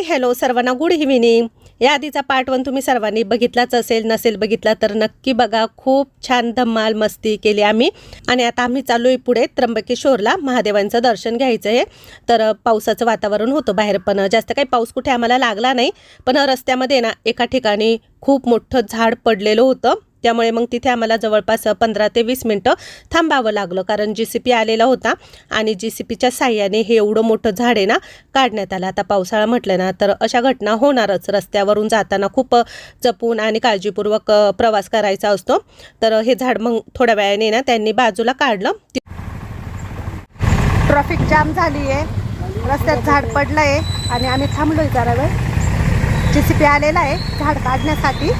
हाय hello सर्वांना good evening. या आधीचा पार्ट वन तुम्ही सर्वांनी बघितलाच असेल नसेल बघितला तर नक्की बघा. खूप छान धम्माल मस्ती केली आम्ही. आणि आता आम्ही चालू आहे पुढे त्र्यंबकेश्वरला. महादेवांचं दर्शन घ्यायचं आहे तर पावसाचं वातावरण होतं बाहेर पण जास्त काही पाऊस कुठे आम्हाला लागला नाही. पण रस्त्यामध्ये ना एका ठिकाणी खूप मोठं झाड पडलेलं होतं. त्यामुळे मग तिथे आम्हाला जवळपास पंधरा ते वीस मिनटं थांबावं लागलं. कारण जी सी पी आलेला होता आणि जी सी पीच्या साह्याने हे एवढं मोठं झाड आहे ना काढण्यात आलं. आता पावसाळा म्हटलं ना तर अशा घटना होणारच. रस्त्यावरून जाताना खूप जपून आणि काळजीपूर्वक प्रवास करायचा असतो. तर हे झाड मग थोड्या वेळाने ना त्यांनी बाजूला काढलं. ट्रॅफिक जाम झाली आहे. रस्त्यात झाड पडलं आहे आणि आम्ही थांबलोय जरा वेळ. जी सी पी आलेला आहे झाड काढण्यासाठी.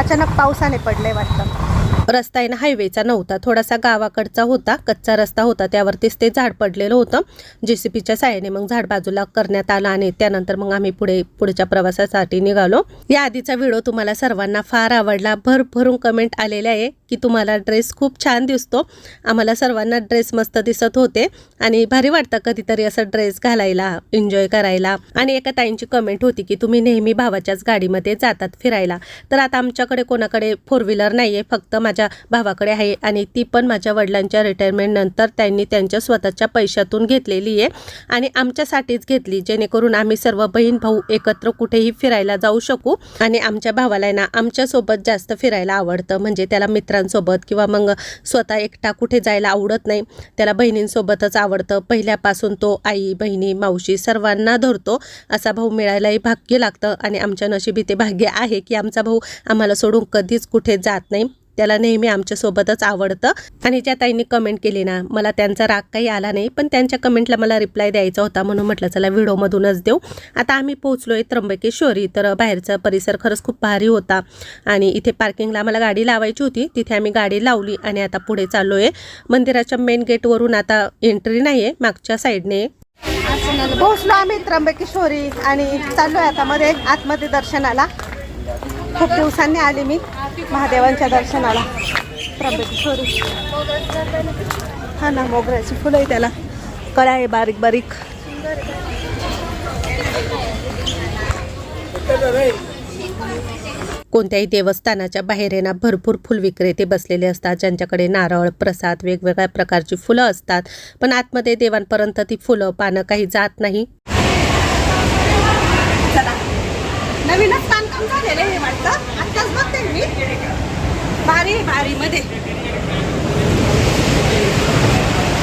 अचानक पावसाने पडलंय वाटतं. रस्ता आहे ना हायवेचा नव्हता. थोडासा गावाकडचा होता कच्चा रस्ता होता. त्यावरतीच ते झाड पडलेलं होतं. जे सी पीच्या साह्याने मग झाड बाजूला करण्यात आलं आणि त्यानंतर मग आम्ही पुढे पुढच्या प्रवासासाठी निघालो. या आधीचा व्हिडिओ तुम्हाला सर्वांना फार आवडला. भरभरून कमेंट आलेले आहे की तुम्हाला ड्रेस खूप छान दिसतो. आम्हाला सर्वांना ड्रेस मस्त दिसत होते. आणि भारी वाटतं कधीतरी असं ड्रेस घालायला एन्जॉय करायला. आणि एका ताईंची कमेंट होती की तुम्ही नेहमी भावाच्याच गाडीमध्ये जातात फिरायला. तर आता आमच्याकडे कोणाकडे फोर व्हीलर नाही आहे फक्त माझ्या भावाकडे आहे आणि ती पण माझ्या वडिलांच्या रिटायरमेंटनंतर त्यांनी त्यांच्या स्वतःच्या पैशातून घेतलेली आहे. आणि आमच्यासाठीच घेतली जेणेकरून आम्ही सर्व बहीण भाऊ एकत्र कुठेही फिरायला जाऊ शकू. आणि आमच्या भावाला ना आमच्यासोबत जास्त फिरायला आवडतं. म्हणजे त्याला मित्रांसोबत किंवा मग स्वतः एकटा कुठे जायला आवडत नाही. त्याला बहिणींसोबतच आवडतं. पहिल्यापासून तो आई बहिणी मावशी सर्वांना धरतो. असा भाऊ मिळायलाही भाग्य लागतं. आणि आमच्या नशिबी ते भाग्य आहे की आमचा भाऊ आम्हाला सोडून कधीच कुठे जात नाही. त्याला नेहमी आमच्यासोबतच आवडतं. आणि ज्या ताईंनी कमेंट केली ना मला त्यांचा राग काही आला नाही पण त्यांच्या कमेंटला मला रिप्लाय द्यायचा होता म्हणून म्हटलं चला व्हिडिओमधूनच देऊ. आता आम्ही पोहोचलो आहे त्र्यंबकेश्वरी तर बाहेरचा परिसर खरंच खूप भारी होता. आणि इथे पार्किंगला आम्हाला गाडी लावायची होती. तिथे आम्ही गाडी लावली आणि आता पुढे चाललो आहे मंदिराच्या मेन गेटवरून आता एंट्री नाही आहे मागच्या साईडने पोहोचलो आम्ही त्र्यंबकेश्वरी आणि चाललोय आता मध्ये आतमध्ये दर्शनाला. खूप दिवसांनी आले मी महादेवांच्या दर्शनाला. त्र्यंबकेश्वरी हा ना मोगऱ्याची फुलं आहे त्याला. कळा आहे बारीक बारीक. कोणत्याही देवस्थानाच्या बाहेर येणार भरपूर फुल विक्रेते बसलेले असतात ज्यांच्याकडे नारळ प्रसाद वेगवेगळ्या प्रकारची फुलं असतात पण आतमध्ये देवांपर्यंत ती फुलं पानं काही जात नाही. नवीनच बांधकाम झालेलं हे वाटतं आत्ताच बघते मी. भारी भारी मध्ये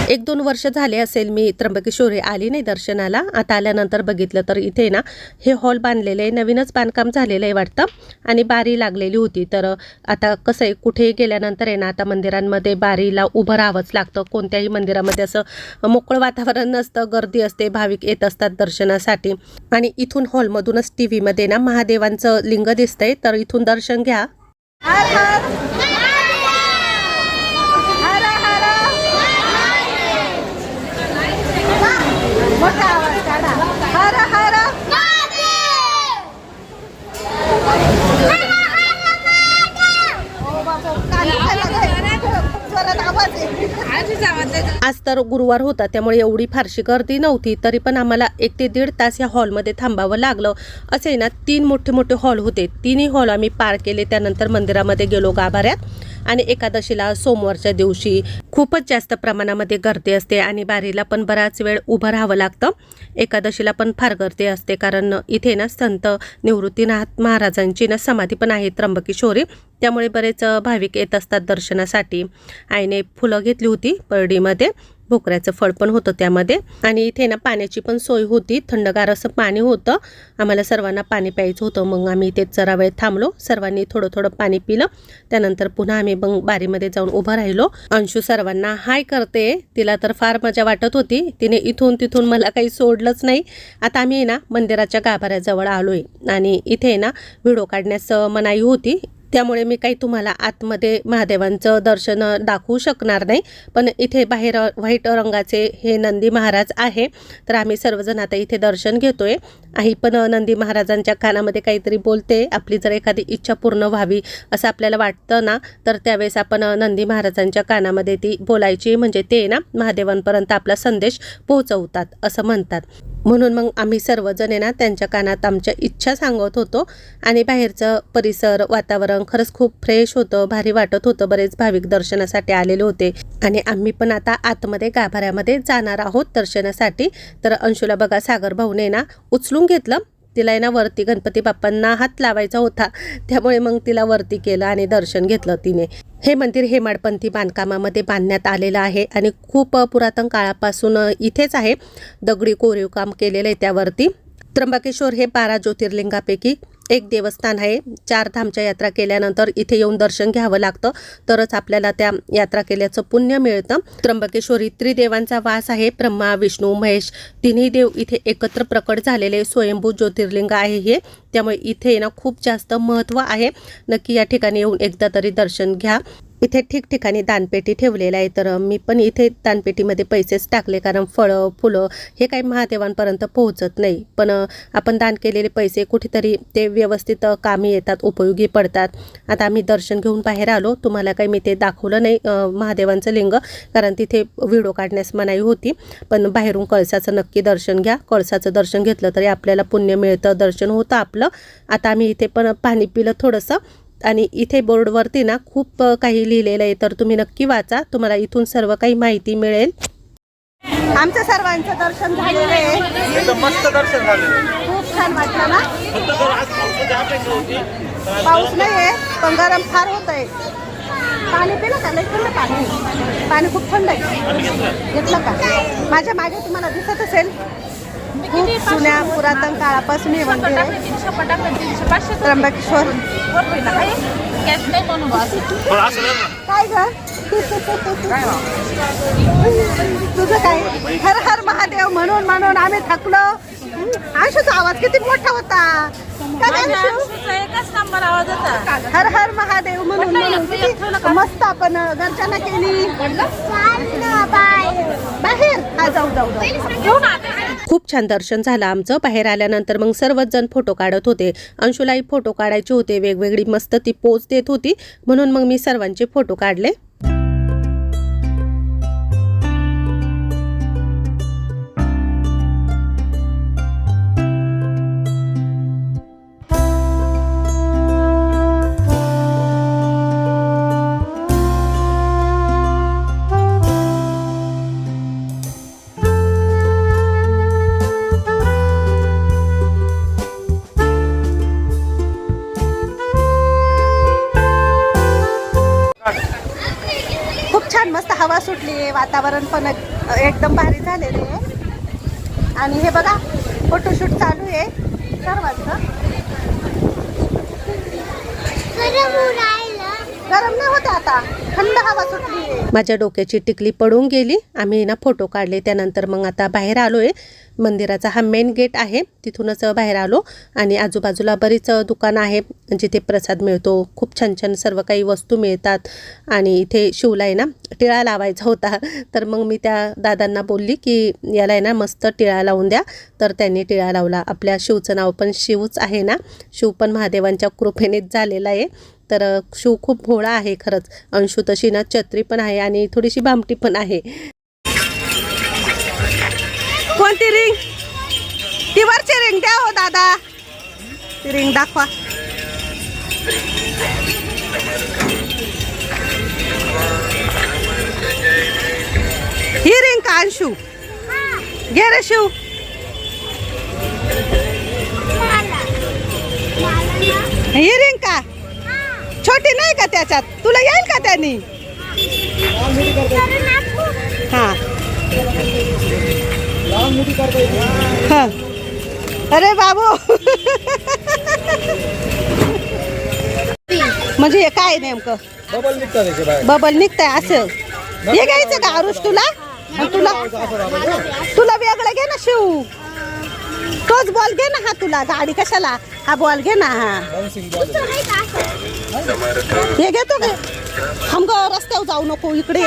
एक दोन वर्ष झाले असेल मी त्र्यंबकेश्वरी आली नाही दर्शनाला. आता आल्यानंतर बघितलं तर इथे ना हे हॉल बांधलेलं आहे. नवीनच बांधकाम झालेलं आहे वाटतं. आणि बारी लागलेली होती. तर आता कसं आहे कुठेही गेल्यानंतर आहे ना आता मंदिरांमध्ये बारीला उभं राहावंच लागतं. कोणत्याही मंदिरामध्ये असं मोकळं वातावरण नसतं. गर्दी असते भाविक येत असतात दर्शनासाठी. आणि इथून हॉलमधूनच टी व्हीमध्ये ना महादेवांचं लिंग दिसतंय. तर इथून दर्शन घ्या. मोठा आवाज काढा. हर हर. आज तर गुरुवार होता त्यामुळे एवढी फारशी गर्दी नव्हती तरी पण आम्हाला एक ते दीड तास या हॉलमध्ये थांबावं लागलं. असे ना तीन मोठे मोठे हॉल होते. तिन्ही हॉल आम्ही पार केले त्यानंतर मंदिरामध्ये गेलो गाभाऱ्यात. आणि एकादशीला सोमवारच्या दिवशी खूपच जास्त प्रमाणामध्ये गर्दी असते आणि बारीला पण बराच वेळ उभं राहावं लागतं. एकादशीला पण फार गर्दी असते कारण इथे ना संत निवृत्तीनाथ महाराजांची ना समाधी पण आहे त्र्यंबकेश्वरी. त्यामुळे बरेच भाविक येत असतात दर्शनासाठी. आईने फुलं घेतली होती परडीमध्ये. भोकऱ्याचं फळ पण होतं त्यामध्ये. आणि इथे ना पाण्याची पण सोय होती. थंडगार असं पाणी होतं. आम्हाला सर्वांना पाणी प्यायचं होतं. मग आम्ही इथे जरा वेळ थांबलो. सर्वांनी थोडं थोडं पाणी पिलं. त्यानंतर पुन्हा आम्ही मग बारीमध्ये जाऊन उभं राहिलो. अंशू सर्वांना हाय करते. तिला तर फार मजा वाटत होती. तिने इथून तिथून मला काही सोडलंच नाही. आता आम्ही ना मंदिराच्या गाभाऱ्याजवळ आलोय. आणि इथे ना व्हिडिओ काढण्यास मनाई होती. त्यामुळे मी काही तुम्हाला आतमध्ये महादेवांचं दर्शन दाखवू शकणार नाही. पण इथे बाहेर व्हाईट रंगाचे हे नंदी महाराज आहे. तर आम्ही सर्वजण आता इथे दर्शन घेतोय. आई पण नंदी महाराजांच्या कानामध्ये काहीतरी बोलते. आपली जर एखादी इच्छा पूर्ण व्हावी असं आपल्याला वाटतं ना तर त्यावेळेस आपण नंदी महाराजांच्या कानामध्ये ती बोलायची म्हणजे ते ना महादेवांपर्यंत आपला संदेश पोहोचवतात असं म्हणतात. म्हणून मग आम्ही सर्वजण आहे ना त्यांच्या कानात आमच्या इच्छा सांगत होतो. आणि बाहेरचं परिसर वातावरण खरंच खूप फ्रेश होतं भारी वाटत होतं. बरेच भाविक दर्शनासाठी आलेले होते. आणि आम्ही पण आता आतमध्ये गाभाऱ्यामध्ये जाणार आहोत दर्शनासाठी. तर अंशुला बघा सागर भाऊने ना उचलून घेतलं. तिला आहे ना वरती गणपती बाप्पांना हात लावायचा होता. त्यामुळे मग तिला वरती केलं आणि दर्शन घेतलं तिने. हे मंदिर हेमाडपंथी बांधकामामध्ये बांधण्यात आलेलं आहे आणि खूप पुरातन काळापासून इथेच आहे. दगडी कोरीव काम केलेलं आहे त्यावरती. त्र्यंबकेश्वर हे बारा ज्योतिर्लिंगापैकी एक देवस्थान आहे. चार धामच्या यात्रा केल्यानंतर इथे येऊन दर्शन घ्यावं लागतं. तरच आपल्याला त्या यात्रा केल्याचं पुण्य मिळतं. त्र्यंबकेश्वरी त्रिदेवांचा वास आहे. ब्रह्मा विष्णू महेश तिन्ही देव इथे एकत्र प्रकट झालेले स्वयंभू ज्योतिर्लिंग आहे हे. त्यामुळे इथे ना खूप जास्त महत्त्व आहे. नक्की या ठिकाणी येऊन एकदा तरी दर्शन घ्या. इथे ठिकठिकाणी दानपेटी ठेवलेल्या आहे तर मी पण इथे दानपेटीमध्ये पैसेच टाकले कारण फळं फुलं हे काही महादेवांपर्यंत पोहोचत नाही. पण आपण दान केलेले पैसे कुठेतरी ते व्यवस्थित कामी येतात उपयोगी पडतात. आता आम्ही दर्शन घेऊन बाहेर आलो. तुम्हाला काही मी ते दाखवलं नाही महादेवांचं लिंग कारण तिथे व्हिडिओ काढण्यास मनाई होती. पण बाहेरून कळसाचं नक्की दर्शन घ्या. कळसाचं दर्शन घेतलं तरी आपल्याला पुण्य मिळतं दर्शन होतं आपलं. आता आम्ही इथे पण पाणी पिलं थोडंसं. आणि इथे बोर्डवरती ना खूप काही लिहिलेलं आहे तर तुम्ही नक्की वाचा. तुम्हाला इथून सर्व काही माहिती मिळेल. आमच्या सर्वांचं दर्शन झालेलं आहे. मस्त दर्शन झालं खूप छान वाटलं ना? पाऊस नाही आहे पण गरम फार होत आहे. पाणी पिलं का? लई थंड पाणी. पाणी खूप थंड आहे. घेतलं का? माझ्या मागे तुम्हाला दिसत असेल खूप जुन्या पुरातन काळापासून हे मंदिर आहे. त्र्यंबकेश्वर. काय घर तुझं काय? हर हर महादेव म्हणून म्हणून आम्ही थकलो. आयुषचा आवाज किती मोठा होता. काय ग अंशू? हर हर महादेव म्हणून म्हणून किती मस्त आपण घरच्यांना केली. बाहेर. हा जाऊ जाऊ जाऊ. खूप छान दर्शन झालं आमचं. बाहेर आल्यानंतर मग सर्वच जण फोटो काढत होते. अंशुलाही फोटो काढायचे होते. वेगवेगळी मस्त ती पोच देत होती. म्हणून मग मी सर्वांचे फोटो काढले. सुटली आहे? वातावरण पण एक- एकदम भारी झालेले आहे. आणि हे बघा फोटोशूट चालू आहे. सर्वांचं. गरम नाही होत आता. थंड हवा सुटली आहे. माझ्या डोक्याची टिकली पडून गेली. आम्ही ना फोटो काढले. त्यानंतर मग आता बाहेर आलोय. मंदिराचा हा मेन गेट आहे. तिथूनच बाहेर आलो आणि आजूबाजूला बरीच दुकानं आहे जिथे प्रसाद मिळतो. खूप छान छान सर्व काही वस्तू मिळतात. आणि इथे शिवला आहे ना टिळा लावायचा होता. तर मग मी त्या दादांना बोलली की याला आहे ना मस्त टिळा लावून द्या. तर त्यांनी टिळा लावला. आपल्या शिवचं नाव पण शिवच आहे ना. शिव पण महादेवांच्या कृपेनेच झालेला आहे. तर शिव खूप भोळा आहे खरंच. अंशू तशी ना छत्री पण आहे आणि थोडीशी भामटी पण आहे. कोणती रिंग ती वरची रिंग द्या हो दादा. ती रिंग दाखवा. ही रिंग का अंशू? घे रे शिव. ही रिंग का? छोटी नाही का त्याच्यात? तुला येईल का त्यांनी? हा. हा. अरे बाबू. म्हणजे हे काय नेमकं? बबल निघतात बबल निघतंय असं. हे घ्यायचं का आरुष तुला? आणि तुला तुला वेगळं घे ना शिव. तोच बॉल घे ना हा तुला. गाडी कशाला? हा बॉल घे ना हा. हे घेतो का हम ग रस्त्यावर जाऊ नको इकडे.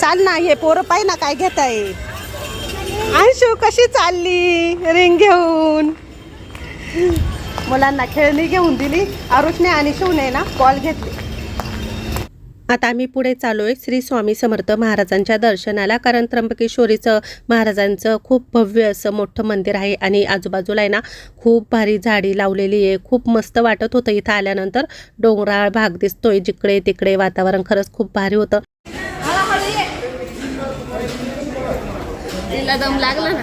चाल ना हे पोरं पाहि ना काय घेताय. अंशू कशी चालली रिंग घेऊन? मुलांना खेळणी घेऊन दिली. आरुषने आणि शिवने ना कॉल घेतली. आता आम्ही पुढे चाललोय श्री स्वामी समर्थ महाराजांच्या दर्शनाला. कारण त्र्यंबकेश्वरीचं महाराजांचं खूप भव्य असं मोठं मंदिर आहे आणि आजूबाजूला आहे ना खूप भारी झाडी लावलेली आहे. खूप मस्त वाटत होतं इथं आल्यानंतर. डोंगराळ भाग दिसतोय जिकडे तिकडे वातावरण खरंच खूप भारी होतं. आईला दम लागला ना?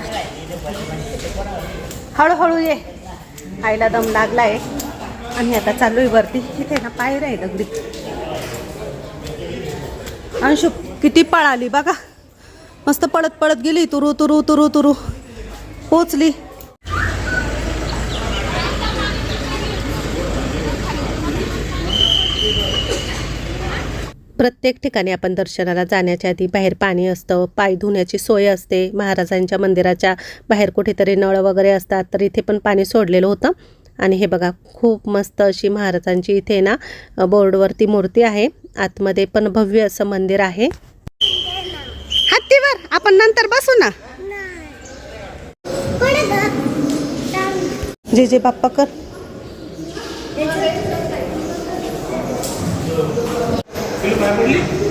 हळूहळू ये. आईला दम लागलाय. आम्ही आता चालू आहे वरती. इथे ना पायऱ्या आहे दगडी अंशू किती पळाली बघा. मस्त पळत पळत गेली. तुरू तुरु तुरु तुरु. पोचली. प्रत्येक ठिकाणी आपण दर्शनाला जाण्याच्या आधी बाहेर पाणी असतं पाय धुण्याची सोय असते. महाराजांच्या मंदिराच्या बाहेर कुठेतरी नळ वगैरे असतात तर इथे पण पाणी सोडलेलं होतं. आणि हे बघा खूप मस्त अशी महाराजांची इथे ना बोर्डवरती मूर्ती आहे. आतमध्ये पण भव्य असं मंदिर आहे. हत्तीवर! आपण नंतर बसू ना. जे जे बाप्पा कर. la République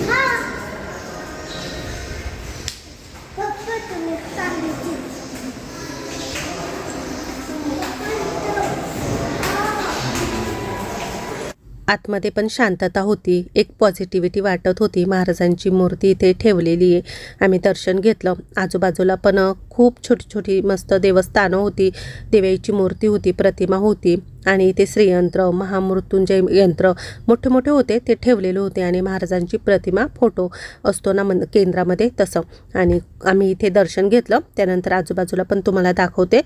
आतमध्ये पण शांतता होती. एक पॉझिटिव्हिटी वाटत होती. महाराजांची मूर्ती इथे ठेवलेली आहे. आम्ही दर्शन घेतलं. आजूबाजूला पण खूप छोटी छोटी मस्त देवस्थानं होती. देवाईची मूर्ती होती. प्रतिमा होती. आणि इथे श्रीयंत्र महामृत्युंजय यंत्र मोठे मोठे होते. ते ठेवलेले होते आणि महाराजांची प्रतिमा फोटो असतो ना मन केंद्रामध्ये तसं. आणि आम्ही इथे दर्शन घेतलं. त्यानंतर आजूबाजूला पण तुम्हाला दाखवते.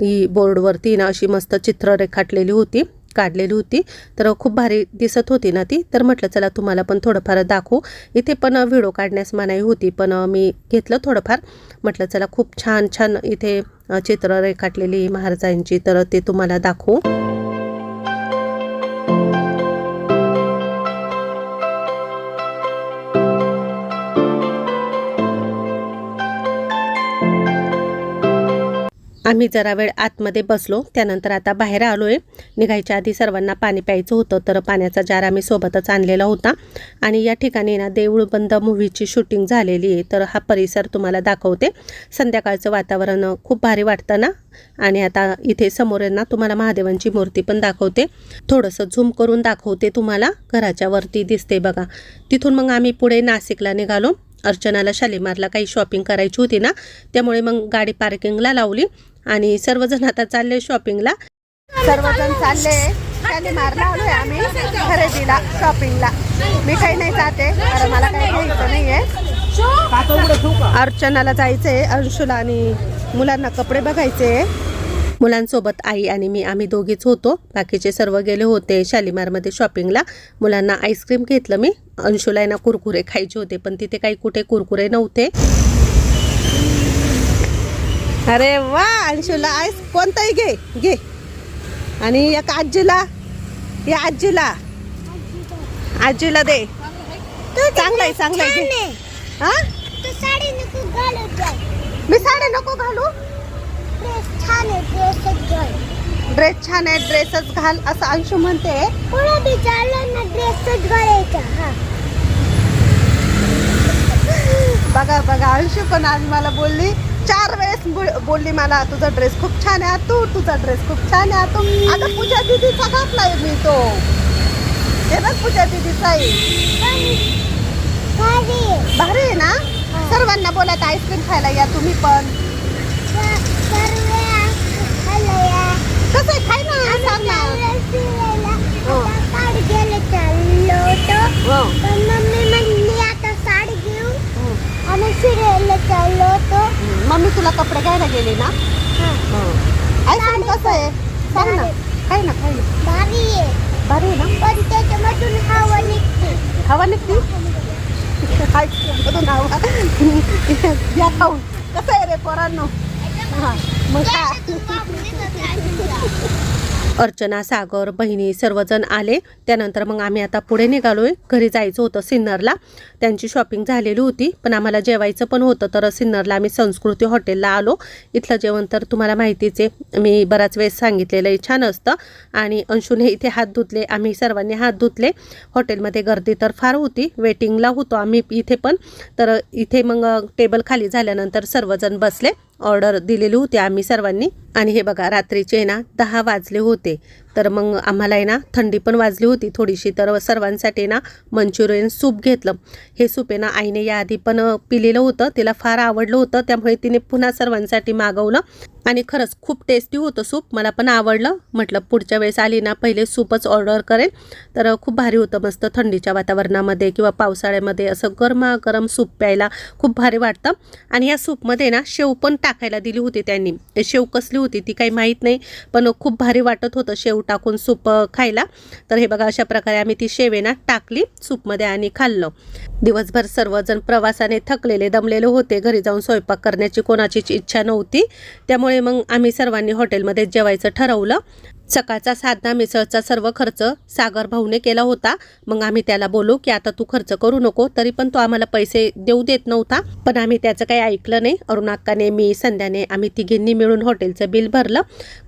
ही बोर्डवरती ना अशी मस्त चित्र रेखाटलेली होती. काढलेली होती. तर खूप भारी दिसत होती ना ती. तर म्हटलं चला तुम्हाला पण थोडंफार दाखवू. इथे पण व्हिडिओ काढण्यास मनाई होती पण मी घेतलं थोडंफार. म्हटलं चला खूप छान छान इथे चित्र रेखाटलेली महाराजांची. तर ते तुम्हाला दाखवू. आम्ही जरा वेळ आतमध्ये बसलो त्यानंतर आता बाहेर आलो आहे निघायच्या आधी सर्वांना पाणी प्यायचं होतं तर पाण्याचा जार आम्ही सोबतच आणलेला होता. आणि या ठिकाणी ना देऊळबंद मूव्हीची शूटिंग झालेली आहे तर हा परिसर तुम्हाला दाखवते. संध्याकाळचं वातावरण खूप भारी वाटतं ना? आणि आता इथे समोर ना तुम्हाला महादेवांची मूर्ती पण दाखवते. थोडंसं झूम करून दाखवते तुम्हाला. घराच्या वरती दिसते बघा. तिथून मग आम्ही पुढे नाशिकला निघालो. अर्चनाला शालीमारला काही शॉपिंग करायची होती ना? त्यामुळे मग गाडी पार्किंगला लावली. आणि सर्वजण आता चालले शॉपिंगला. सर्वजण चालले. शालीमारला आलोय आम्ही खरेदीला शॉपिंगला. मी काही नाही जाते. कारण मला काही घ्यायचं नाहीये. अर्चनाला जायचंय अंशुला आणि मुलांना कपडे बघायचे. मुलांसोबत आई आणि मी आम्ही दोघीच होतो. बाकीचे सर्व गेले होते शालीमारमध्ये शॉपिंगला. मुलांना आईस्क्रीम घेतलं मी. अंशुला ना कुरकुरे खायचे होते पण तिथे काही कुठे कुरकुरे नव्हते. अरे वा अंशुला आईस कोणताही घे घे. आणि एक आजीला? या आजीला. आजीला दे. चांगला आहे चांगला आहे. हा? मी साडी नको घालू? ड्रेस छान आहे ड्रेसच घाल. ड्रेस छान आहे ड्रेसच घाल असं अंशू म्हणते. हा. बघा बघा अंशू पण आज मला बोलली चार वेळेस बोल- बोलली मला तुझा ड्रेस खूप छान आहे तू तुझा ड्रेस खूप छान आहे तू. आता पूजा दिदीचा घातलाय मी तो. हे बघ पूजा दिदीचा आहे. भारी. आहे. आहे ना? सर्वांना बोलत आईस्क्रीम खायला या तुम्ही पण. कसं आहे? खाय ना सांग ना. हो. आता साडी घ्यायला चाललो होतो. हो. पण मम्मी म्हणली आता साडी घेऊ हम्म. आम्ही फिरायला चाललो होतो. मम्मी तुला कपडे घ्यायला गेली ना? हा. आईस्क्रीम कसं आहे? सांग ना. खाय ना खाय ना? भारी आहे. भारी आहे ना? पण त्याच्यामधून हवा निघते. हवा निघते? खाऊन. कसं आहे रे पोरांनो? हा मग अर्चना सागर बहिणी सर्वजण आले. त्यानंतर मग आम्ही आता पुढे निघालोय. घरी जायचं होतं सिन्नरला. त्यांची शॉपिंग झालेली होती पण आम्हाला जेवायचं पण होतं तर सिन्नरला आम्ही संस्कृती हॉटेलला आलो. इथलं जेवण तर तुम्हाला माहितीच आहे मी बराच वेळेस सांगितलेलं आहे छान असतं. आणि अंशूने इथे हात धुतले आम्ही सर्वांनी हात धुतले. हॉटेलमध्ये गर्दी तर फार होती वेटिंगला होतो आम्ही इथे पण. तर इथे मग टेबल खाली झाल्यानंतर सर्वजण बसले. ऑर्डर दिलेली होती आम्ही सर्वांनी. आणि हे बघा रात्रीचे ना दहा वाजले होते. तर मग आम्हाला आहे ना थंडी पण वाजली होती थोडीशी तर सर्वांसाठी ना मंचुरियन सूप घेतलं. हे सूप आहे ना आईने याआधी पण पिलेलं होतं तिला फार आवडलं होतं त्यामुळे तिने पुन्हा सर्वांसाठी मागवलं. आणि खरंच खूप टेस्टी होतं सूप मला पण आवडलं. म्हटलं पुढच्या वेळेस आली ना पहिले सूपच ऑर्डर करेल तर खूप भारी होतं मस्त थंडीच्या वातावरणामध्ये किंवा पावसाळ्यामध्ये असं गरमागरम सूप प्यायला खूप भारी वाटतं. आणि या सूपमध्ये ना शेव पण टाकायला दिली होती त्यांनी. शेव कसली होती ती काही माहीत नाही पण खूप भारी वाटत होतं शेव टाकून सूप खायला. तर हे बघा अशा प्रकारे आम्ही ती शेवेना टाकली सूपमध्ये आणि खाल्लं. दिवसभर सर्वजण प्रवासाने थकलेले दमलेले होते. घरी जाऊन स्वयंपाक करण्याची कोणाचीच इच्छा नव्हती. त्यामुळे मग आम्ही सर्वांनी हॉटेलमध्ये जेवायचं ठरवलं. सकाळचा साधना मिसळचा सर्व खर्च सागर भाऊने केला होता. मग आम्ही त्याला बोलू की आता तू खर्च करू नको तरी पण तो आम्हाला पैसे देऊ देत नव्हता. पण आम्ही त्याचं काही ऐकलं नाही. अरुणाक्काने मी संध्याने आम्ही तिघींनी मिळून हॉटेलचं बिल भरलं.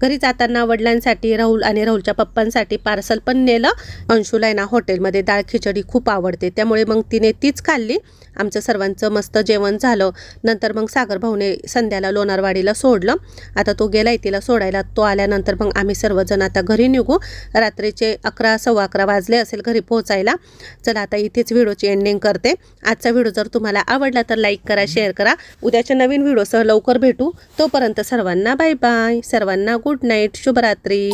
घरी जाताना वडिलांसाठी राहुल आणि राहुलच्या पप्पांसाठी पार्सल पण नेलं. अंशुला ना हॉटेलमध्ये डाळ खिचडी खूप आवडते. त्यामुळे मग तिने तीच खाल्ली. आमचं सर्वांचं मस्त जेवण झालं. नंतर मग सागर भाऊने संध्याला लोणारवाडीला सोडलं. आता तो गेलाय तिला सोडायला. तो आल्यानंतर मग आम्ही सर्वजण आता घरी निघू. रात्रीचे अकरा सव्वा अकरा वाजले असेल घरी पोहोचायला. चला आता इथेच व्हिडिओची एंडिंग करते. आजचा व्हिडिओ जर तुम्हाला आवडला तर लाईक करा शेअर करा. उद्याच्या नवीन व्हिडिओसह लवकर भेटू. तोपर्यंत सर्वांना बाय बाय सर्वांना गुड नाईट शुभरात्री.